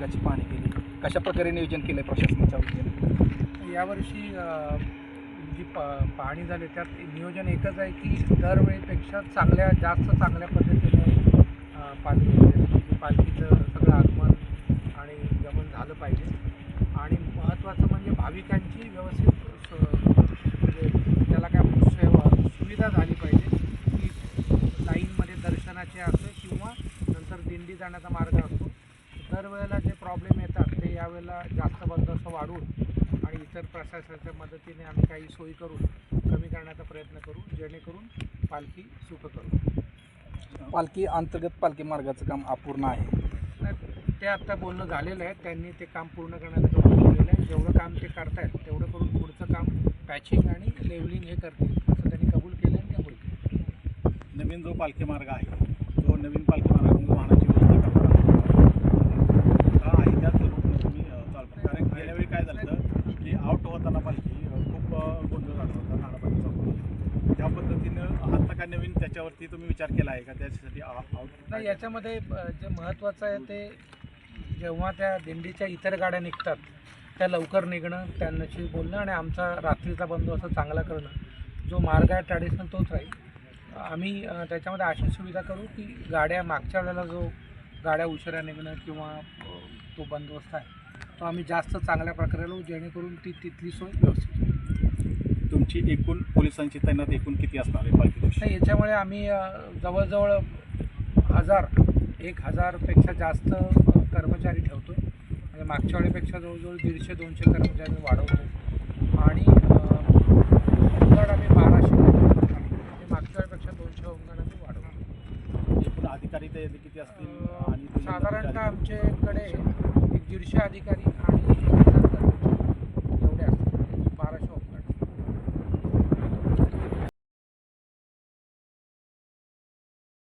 मार्गाची पाहणी केली. कशा प्रकारे नियोजन केलं आहे प्रशासनाच्या वतीने? यावर्षी जी प पाहणी झाली त्यात नियोजन एकच आहे की दरवेळेपेक्षा चांगल्या जास्त चांगल्या पद्धतीने पालखी म्हणजे पालखीचं सगळं आगमन आणि गमन झालं पाहिजे. आणि महत्त्वाचं म्हणजे भाविकांची व्यवस्थित म्हणजे त्याला काय आपण सेवा सुविधा झाली पाहिजे. की लाईनमध्ये दर्शनाचे असो किंवा नंतर दिंडी जाण्याचा मार्ग असतो दरवेळेला जे प्रॉब्लेम येतात ते यावेळेला जास्त बंदोबस्त वाढवून आणि इतर प्रशासनाच्या मदतीने आम्ही काही सोयी करून कमी करण्याचा प्रयत्न करू जेणेकरून पालखी सुख करू पालखी अंतर्गत पालखी मार्गाचं काम अपूर्ण आहे. ते आता बोलणं झालेलं आहे त्यांनी ते काम पूर्ण करण्याचं कबूल केलेलं आहे. जेवढं काम ते करतायत तेवढं करून पुढचं काम पॅचिंग आणि लेवलिंग हे करतील असं त्यांनी कबूल केलं आणि कबूल केलं नवीन जो पालखी मार्ग आहे तो नवीन पालखी मार्गातून त्या पद्धतीनं आता काय नवीन त्याच्यावरती तुम्ही विचार केला आहे का? त्याच्यासाठी नाही याच्यामध्ये जे महत्त्वाचं आहे ते जेव्हा त्या दिंडीच्या इतर गाड्या निघतात त्या लवकर निघणं त्यांच्याशी बोलणं आणि आमचा रात्रीचा बंदोबस्त चांगला करणं जो मार्ग आहे ट्रॅडिशनल तोच राहील. आम्ही त्याच्यामध्ये अशी सुविधा करू की गाड्या मागच्या वेळेला जो गाड्या उशिरा निघणं किंवा तो बंदोबस्त आहे तो आम्ही जास्त चांगल्या प्रकारे लावू जेणेकरून ती तिथली सोय व्यवस्थित तुमची एकूण पोलिसांची तैनात एकूण किती असणार आहे दिवशी नाही याच्यामुळे आम्ही जवळजवळ हजार एक हजारपेक्षा जास्त कर्मचारी ठेवतो म्हणजे मागच्या वेळेपेक्षा जवळजवळ दीडशे दोनशे कर्मचारी वाढवतो आणि होमगार्ड आम्ही बाराशे. आणि मागच्या वेळेपेक्षा दोनशे होमगार्ड आम्ही वाढवतो एकूण अधिकारी ते किती असतील? आणि साधारणतः आमच्याकडे एक दीडशे अधिकारी